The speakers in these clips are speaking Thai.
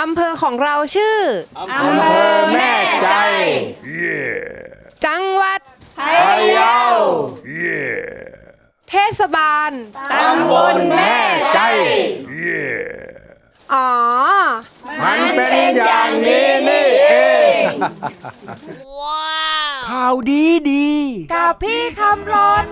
อำเภอของเราชื่อ อำเภอแม่ใจ จังหวัดพะเยาเทศบาล ตำบลแม่ใจ อ๋อ มันเป็นอย่างนี้นี่เองข่าวดีดี กับพี่คำรน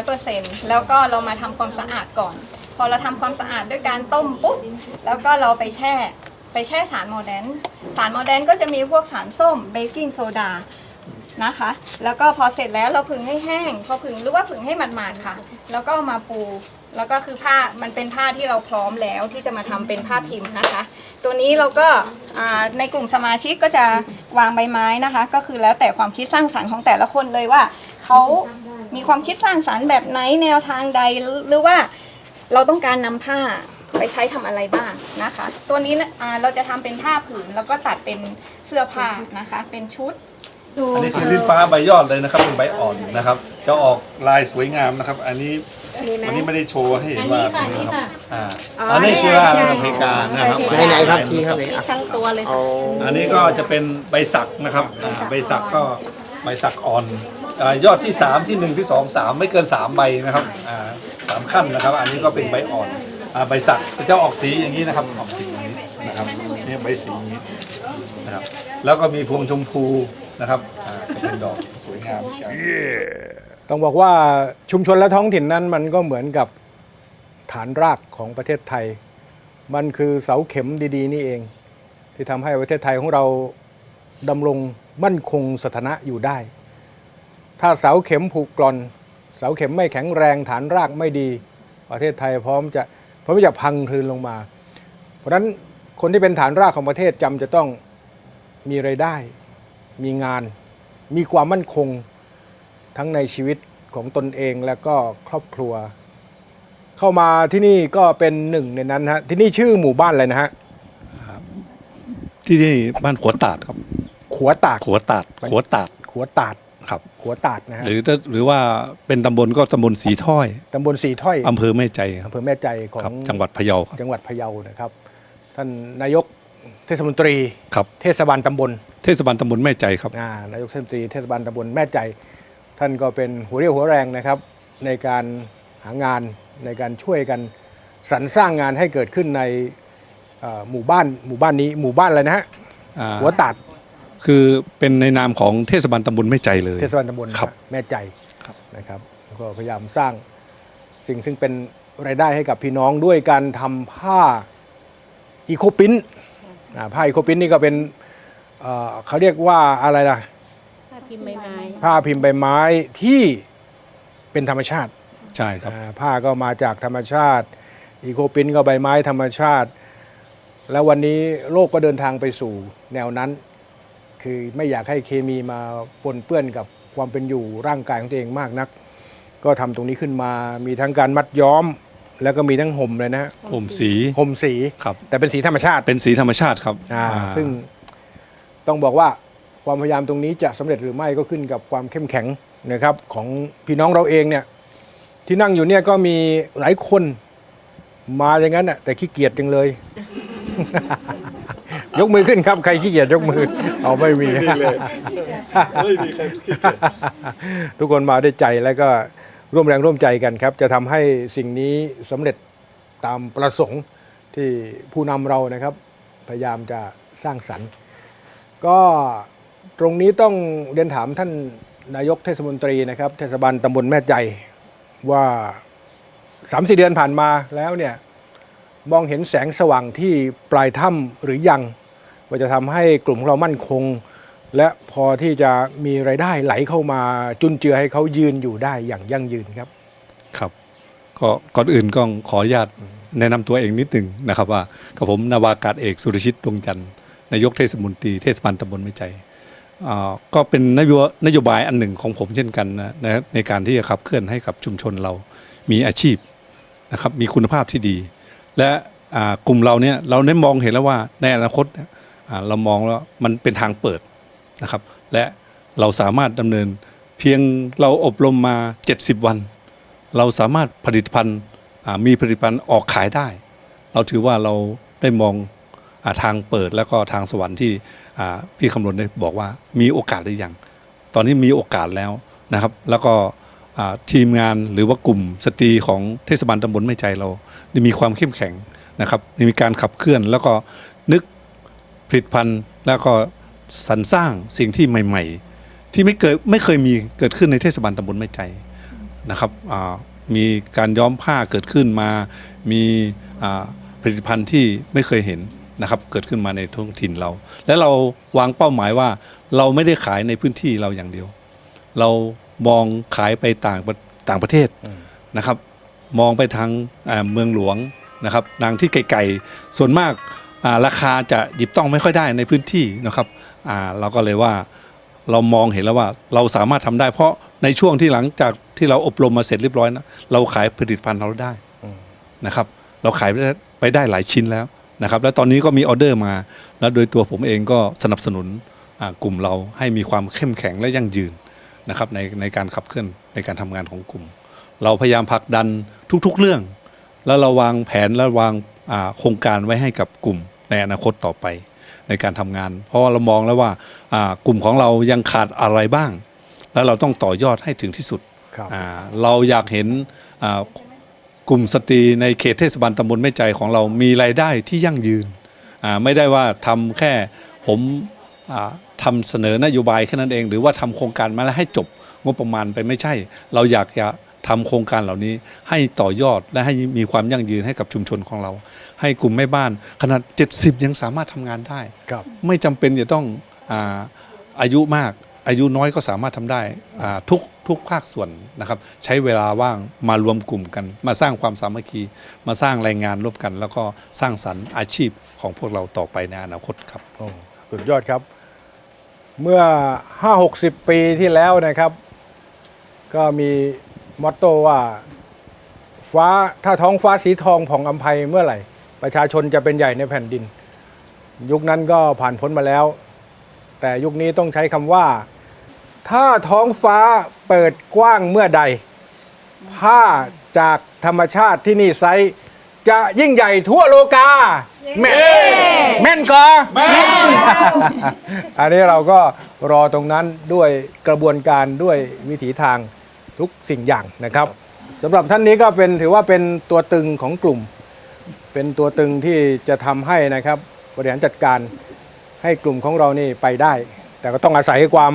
อยเปอร์เซ็นต์แล้วก็เรามาทำความสะอาดก่อน พอเราทำความสะอาดด้วยการต้มปุ๊บแล้วก็เราไปแช่ ไปแช่สารโมเดนสารโมเดนก็จะมีพวกสารส้มเบกกิ้งโซดานะคะ แล้วก็พอเสร็จแล้วเราผึ่งให้แห้ง พอผึ่งหรือว่าผึ่งให้มันมาดๆค่ะ แล้วก็มาปูแล้วก็คือผ้ามันเป็นผ้าที่เราพร้อมแล้วที่จะมาทำเป็นผ้าพิมพ์นะคะ ตัวนี้เราก็ในกลุ่มสมาชิกก็จะวางใบไม้นะคะ ก็คือแล้วแต่ความคิดสร้างสรรค์ของแต่ละคนเลยว่าเขา มีความคิดสร้างสารรค์แบบไหนแนวทางใดหรือว่าเราต้องการนำผ้าไปใช้ทำอะไรบ้างนะคะ ตัวนี้นะอ่าเราจะทำเป็นผ้าผืนแล้วก็ตัดเป็นเสื้อผ้านะคะ เป็นชุด อันนี้คือลิ้นฟ้าใบยอดเลยนะครับเป็นใบอ่อนนะครับ จะออกลายสวยงามนะครับ อันนี้อันนี้ไม่ได้โชว์ให้เห็นว่าเป็นนะครับอ่าอันนี้คือว่าอเมริกานะครับไหนไหนครับพี่ครับไหนอะทั้งตัวเลย เอาอันนี้ก็จะเป็นใบสักนะครับอ่าใบสักก็ใบสักอ่อนอ่า ยอดที่ 3 ที่ 1 ที่ 2 3 ไม่เกิน 3 ใบนะครับอ่าสามขั้นนะครับ อันนี้ก็เป็นใบอ่อนอ่าใบสักจะออกสีอย่างนี้นะครับออกสีอย่างนี้นะครับนี่ใบสีอย่างนี้นะครับแล้วก็มีพวงชมพูนะครับอ่าจะเป็นดอกสวยงามอีกอย่างต้องบอกว่าชุมชนและท้องถิ่นนั้นมันก็เหมือนกับฐานรากของประเทศไทย มันคือเสาเข็มดีๆ นี่เอง ที่ทำให้ประเทศไทยของเราดำรงมั่นคงสถานะอยู่ได้ ถ้าเสาเข็มผุกร่อน เสาเข็มไม่แข็งแรงฐานรากไม่ดี ประเทศไทยพร้อมจะพร้อมจะพังคลืนลงมา เพราะฉะนั้นคนที่เป็นฐานรากของประเทศจำจะต้องมีไรายได้ มีงาน มีความมั่นคงทั้งในชีวิตของตนเองและก็ครอบครัว เข้ามาที่นี่ก็เป็นหนึ่งในนั้นฮะที่นี่ชื่อหมู่บ้านอะไรนะฮะที่นี่บ้านขัวตาดครับขัวตาดขัวตาดขัวตาดขัวตาด ครับขัวตาดนะฮะหรือจะหรือว่าเป็นตำบลก็ตำบลสีถ้อยตำบลสีถ้อยอำเภอแม่ใจครับอำเภอแม่ใจขอครับงจังหวัดพะเยาครับ จังหวัดพะเยานะครับ ท่านนายกเทศมนตรี ครับ เทศบาลตำบลเทศบาลตำบลแม่ใจครับ อ่านายกเทศมนตรีเทศบาลตำบลแม่ใจ ท่านก็เป็นหัวเรี่ยวหัวแรงนะครับ ในการหางานในการช่วยกันสรรสร้างงานให้เกิดขึ้นในเอ่อหมู่บ้านหมู่บ้านนี้หมู่บ้านอะไรนะฮะ อ่าหัวตัด คือเป็นในนามของเทศบาลตำบลแม่ใจเลย เทศบาลตำบลครับ แม่ใจครับ นะครับแล้วก็พยายามสร้างสิ่งซึ่งเป็นรายได้ให้กับพี่น้องด้วยการทำผ้าอีโคปินผ้าอีโคปินนี่ก็เป็นเอ่อเขาเรียกว่าอะไรล่ะพิมพ์ใบไม้ผ้าพิมพ์ใบไม้ที่เป็นธรรมชาติใช่ครับ อ่าผ้าก็มาจากธรรมชาติ อีโคปินก็ใบไม้ธรรมชาติ แล้ววันนี้โลกก็เดินทางไปสู่แนวนั้น คือไม่อยากให้เคมีมาปนเปื้อนกับความเป็นอยู่ร่างกายของตัวเองมากนัก ก็ทำตรงนี้ขึ้นมามีทั้งการมัดย้อม แล้วก็มีทั้งห่มเลยนะฮะผมสีห่มสีครับ แต่เป็นสีธรรมชาติเป็นสีธรรมชาติครับอ่าอ่าซึ่งต้องบอกว่าความพยายามตรงนี้จะสำเร็จหรือไม่ก็ขึ้นกับความเข้มแข็งนะครับ ของพี่น้องเราเองเนี่ยที่นั่งอยู่เนี่ยก็มีหลายคนมาอย่างนั้นน่ะแต่ขี้เกียจจังเลย ยกมือขึ้นครับ ใครขี้เกียจยกมือ เอาไม่มี ไม่มีใครคิดทุกคนมาด้วยใจแล้วก็ร่วมแรงร่วมใจกันครับ จะทำให้สิ่งนี้สำเร็จตามประสงค์ที่ผู้นำเรานะครับ พยายามจะสร้างสรรค์ ก็ตรงนี้ต้องเรียนถามท่านนายกเทศมนตรีนะครับ เทศบาลตำบลแม่ใจว่าสามสี่เดือนผ่านมาแล้วเนี่ย มองเห็นแสงสว่างที่ปลายถ้ำหรือยัง ว่าจะทำให้กลุ่มของเรามั่นคง และพอที่จะมีไรายได้ไหลเข้ามาจุนเจือให้เขายืนอยู่ได้อย่างยั่งยืนครับ ครับก็ก่อนอื่นก็ขออนุญาตแนะนำตัวเองนิดหนึ่งนะครับว่ากับผมนาวากาศเอกสุรชิตดวงจันทร์นายกเทศมนตรีเทศบาลตำบลแม่ใจอ่าก็เป็นนโยบายอันหนึ่งของผมเช่นกันนะในการที่จะขับเคลื่อนให้กับชุมชนเรามีอาชีพนะครับมีคุณภาพที่ดี และกลุ่มเราเนี่ยเราได้มองเห็นแล้วว่าในอนาคต เรามองแล้วมันเป็นทางเปิดนะครับ และเราสามารถดำเนินเพียงเราอบรมมา 70 วัน เราสามารถผลิตภัณฑ์มีผลิตภัณฑ์ออกขายได้ เราถือว่าเราได้มองอทางเปิดแล้วก็ทางสวรรค์ที่พี่คำรณได้บอกว่ามีโอกาสหรือยังตอนนี้มีโอกาสแล้วนะครับ แล้วก็ทีมงานหรือว่ากลุ่มสตรีของเทศบาลตำบลไม่ใจเราได้มีความเข้มแข็งนะครับได้มีการขับเคลื่อนแล้วก็นึก ผลิตภัณฑ์ แล้วก็สรรสร้างสิ่งที่ใหม่ ๆ ที่ไม่เกิดไม่เคยมีเกิดขึ้นในเทศบาลตำบลไม่ใจนะครับมีการย้อมผ้าเกิดขึ้นมา มีผลิตภัณฑ์ที่ไม่เคยเห็นนะครับเกิดขึ้นมาในท้องถิ่นเรา และเราวางเป้าหมายว่าเราไม่ได้ขายในพื้นที่เราอย่างเดียว เรามองขายไปต่างต่างประเทศนะครับ มองไปทางเมืองหลวงนะครับนางที่ไกลๆส่วนมาก ราคาจะหยิบต้องไม่ค่อยได้ในพื้นที่นะครับอ่าเราก็เลยว่าเรามองเห็นแล้วว่าเราสามารถทำได้ เพราะในช่วงที่หลังจากที่เราอบรมมาเสร็จเรียบร้อยนะเราขายผลิตภัณฑ์เราได้นะครับ เราขายไปได้ไปได้หลายชิ้นแล้วนะครับ แล้วตอนนี้ก็มีออเดอร์มา แล้วโดยตัวผมเองก็สนับสนุนอ่ากลุ่มเราให้มีความเข้มแข็งและยั่งยืนนะครับในในการขับเคลื่อนในการทำงานของกลุ่ม เราพยายามผลักดันทุกๆเรื่อง แล้วเราวางแผนและวางอ่าโครงการไว้ให้กับกลุ่ม ในอนาคตต่อไปในการทำงาน เพราะว่าเรามองแล้วว่าอ่ากลุ่มของเรายังขาดอะไรบ้าง แล้วเราต้องต่อยอดให้ถึงที่สุดครับอ่าเราอยากเห็นอ่ากลุ่มสตรีในเขตเทศบาลตำบลแม่ใจของเรามีรายได้ที่ยั่งยืนอ่าไม่ได้ว่าทำแค่ผมอ่าทำเสนอนโยบายแค่นั้นเอง หรือว่าทำโครงการมาแล้วให้จบงบประมาณไปไม่ใช่ เราอยากจะทำโครงการเหล่านี้ให้ต่อยอดและให้มีความยั่งยืนให้กับชุมชนของเรา ให้กลุ่มแม่บ้านขนาด 70 ยังสามารถทำงานได้ครับไม่จำเป็นจะต้องอาอายุมากอายุน้อยก็สามารถทำได้อ่าทุกทุกภาคส่วนนะครับ ใช้เวลาว่างมารวมกลุ่มกัน มาสร้างความสามัคคี มาสร้างแรงงานร่วมกัน แล้วก็สร้างสรรค์อาชีพของพวกเราต่อไปในอนาคตครับโอ้สุดยอดครับเมื่อ 5-60 ปีที่แล้วนะครับ ก็มีมอตโต้ว่า ฟ้าถ้าท้องฟ้าสีทองผ่องอำไพเมื่อไหร่ ประชาชนจะเป็นใหญ่ในแผ่นดิน ยุคนั้นก็ผ่านพ้นมาแล้ว แต่ยุคนี้ต้องใช้คำว่า ถ้าท้องฟ้าเปิดกว้างเมื่อใด ผ้าจากธรรมชาติที่นี่ไซส์จะยิ่งใหญ่ทั่วโลกา แม่แม่นกอแม่นอันนี้เราก็รอตรงนั้นด้วยกระบวนการด้วยวิถีทางทุกสิ่งอย่างนะครับสำหรับท่านนี้ก็เป็นถือว่าเป็นตัวตึงของกลุ่ม เป็นตัวตึงที่จะทำให้นะครับบริหารจัดการให้กลุ่มของเรานี่ไปได้ แต่ก็ต้องอาศัยความ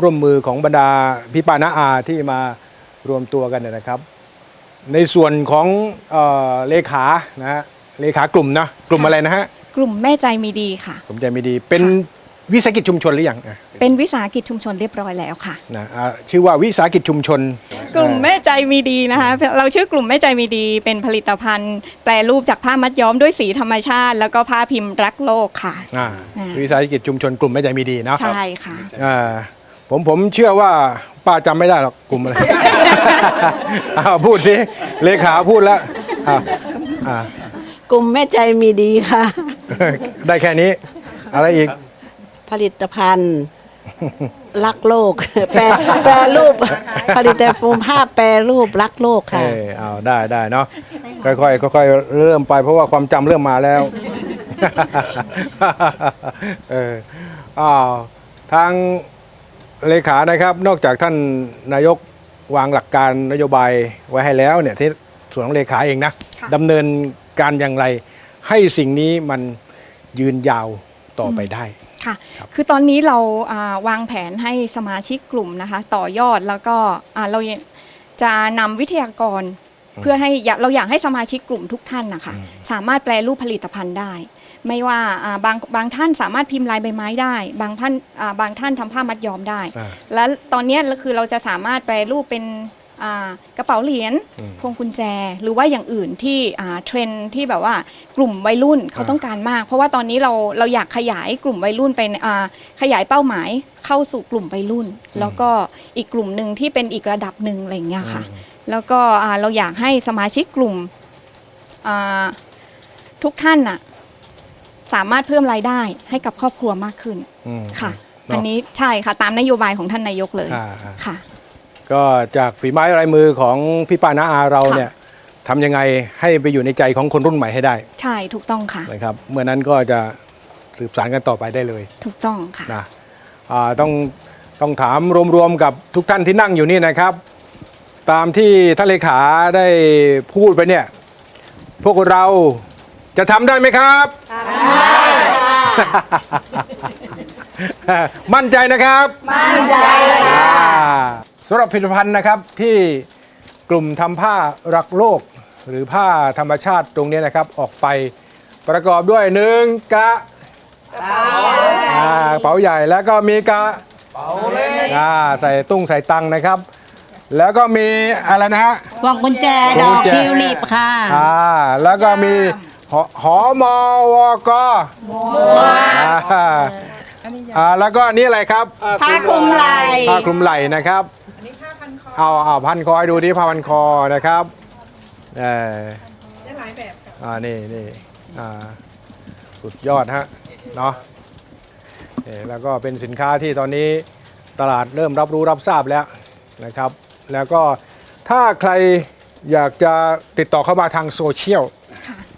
ร่วมมือของบรรดาพี่ปานาอาที่มารวมตัวกันเนยนะครับ ในส่วนของเอ่อเลขานะฮะเลขากลุ่มนะกลุ่มอะไรนะฮะ กลุ่มแม่ใจมีดีค่ะผมใจไม่ดีเป็น วิสาหกิจชุมชนหรือยังอะเป็นวิสาหกิจชุมชนเรียบร้อยแล้วค่ะ นะอ่าชื่อว่าวิสาหกิจชุมชนกลุ่มแม่ใจมีดีนะคะ เราชื่อกลุ่มแม่ใจมีดี เป็นผลิตภัณฑ์ แปรรูปจากผ้ามัดย้อมด้วยสีธรรมชาติ แล้วก็ผ้าพิมพ์รักโลกค่ะ อ่าอ่า วิสาหกิจชุมชนกลุ่มไม่ใจมีดีเนาะ ใช่ค่ะ อ่าผมผมเชื่อว่าป้าจำไม่ได้หรอกกลุ่มอะไร อ้าวพูดสิเลขาพูดแล้วอ่าอ่า กลุ่มแม่ใจมีดีค่ะ ได้แค่นี้ อะไรอีก ผลิตภัณฑ์ รักโลก แปรแปรรูป ผลิตภัณฑ์ภาพแปรรูปรักโลกเอค่ะ อเอาได้ได้เนาะค่อยๆค่อยๆเริ่มไปเพราะว่าความจำเริ่มมาแล้ว เอออ้าวทางเลขานะครับ นอกจากท่านนายกวางหลักการนโยบายไว้ให้แล้วเนี่ยที่ส่วนของเลขาเองนะค่ะ ดำเนินการอย่างไร ให้สิ่งนี้มันยืนยาวต่อไปได้ ค่ะ คือตอนนี้เราอ่าวางแผนให้สมาชิกกลุ่มนะคะ ต่อยอดแล้วก็อ่าเราจะนำวิทยากรเพื่อให้อยากเราอยากให้สมาชิกกลุ่มทุกท่านนะคะ สามารถแปลรูปผลิตภัณฑ์ได้ ไม่ว่าอ่าบางบางท่านสามารถพิมพ์ลายใบไม้ได้ บางท่านอ่าบางท่านทำผ้ามัดย้อมได้อ่าแล้วตอนเนี้ยคือเราจะสามารถแปลรูปเป็น อ่ากระเป๋าเหรียญอืมพวงกุญแจ หรือว่าอย่างอื่นที่อ่าเทรนด์ที่แบบว่ากลุ่มวัยรุ่นเขาอ่า ต้องการมาก เพราะว่าตอนนี้เราเราอยากขยายกลุ่มวัยรุ่นเป็นอ่าขยายเป้าหมายเข้าสู่กลุ่มวัยรุ่น แล้วก็อีกกลุ่มหนึ่งที่เป็นอีกระดับหนึ่งอะไรอย่างเงี้ยค่ะ แล้วก็อ่าเราอยากให้สมาชิกกลุ่มอ่าทุกท่านน่ะสามารถเพิ่มรายได้ให้กับครอบครัวมากขึ้นอืมค่ะเนอะอันนี้ใช่ค่ะ ตามนโยบายของท่านนายกเลยอ่าอ่า ค่ะ ก็จากฝีไม้ลายมือของพี่ป้าน้าอาเราค่ะเนี่ยทำยังไงให้ไปอยู่ในใจของคนรุ่นใหม่ให้ได้ใช่ถูกต้องค่ะนะครับเมื่อนั้นก็จะสืบสานกันต่อไปได้เลย ถูกต้องค่ะนะอ่าต้องต้องถามรวมๆกับทุกท่านที่นั่งอยู่นี่นะครับ ตามที่ท่านเลขาได้พูดไปเนี่ย พวกเราจะทำได้ไหมครับมั่นใจนะครับ มั่นใจ สำหรับผลิตภัณฑ์นะครับที่กลุ่มทำผ้ารักโลก หรือผ้าธรรมชาติตรงนี้นะครับออกไปประกอบด้วยหนึ่งกะอ่ากระเป๋าใหญ่แล้วก็มีกระเป๋าเล็กอ่าใส่ตุ้งใส่ตังค์นะครับ แล้วก็มีอะไรนะฮะวงกุญแจดอกทิวลิปค่ะ อ่าแล้วก็มีหหอมวกอ่าอ่าแล้วก็นี่อะไรครับผ้าคลุมไหล่ผ้าคลุมไหล่นะครับ เอาเอาพันคอให้ดูดิผ้าพันคอนะครับเออได้หลายแบบอ่านี่นี่อ่าสุดยอดฮะเนาะเอ่อแล้วก็เป็นสินค้าที่ตอนนี้ตลาดเริ่มรับรู้รับทราบแล้วนะครับ แล้วก็ถ้าใครอยากจะติดต่อเข้ามาทางโซเชียลค่ะ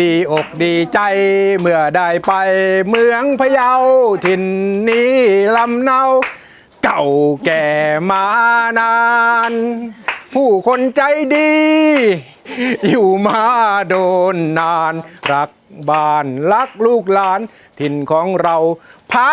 ดีอกดีใจเมื่อได้ไปเมืองพะเยาถิ่นนี้ลำเนา เก่าแก่มานาน ผู้คนใจดี อยู่มาโดนนาน รักบ้านรักลูกหลาน ถิ่นของเราพระ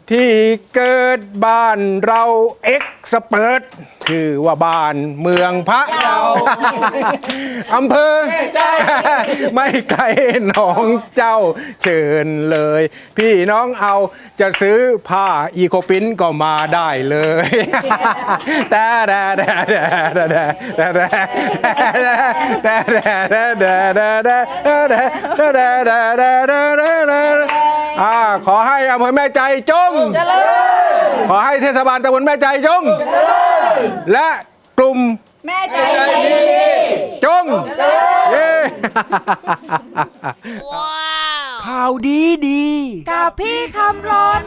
ที่เกิดบ้านเราเอ็กสเปิดชื่อว่าบ้านเมืองพระเยา อำเภอไม่ไกลหนองเจ้าเชิญเลย พี่น้องเอาจะซื้อผ้าอีโคปินก็มาได้เลยแต่แต่แต่แต่แต่แต่แต่แต่แต่แต่ อ่าขอให้อำเภอแม่ใจจง ขอให้เทศบาลตำบลแม่ใจจง และกลุ่มแม่ใจจง เย้ ข่าวดีดี กับพี่คำร้น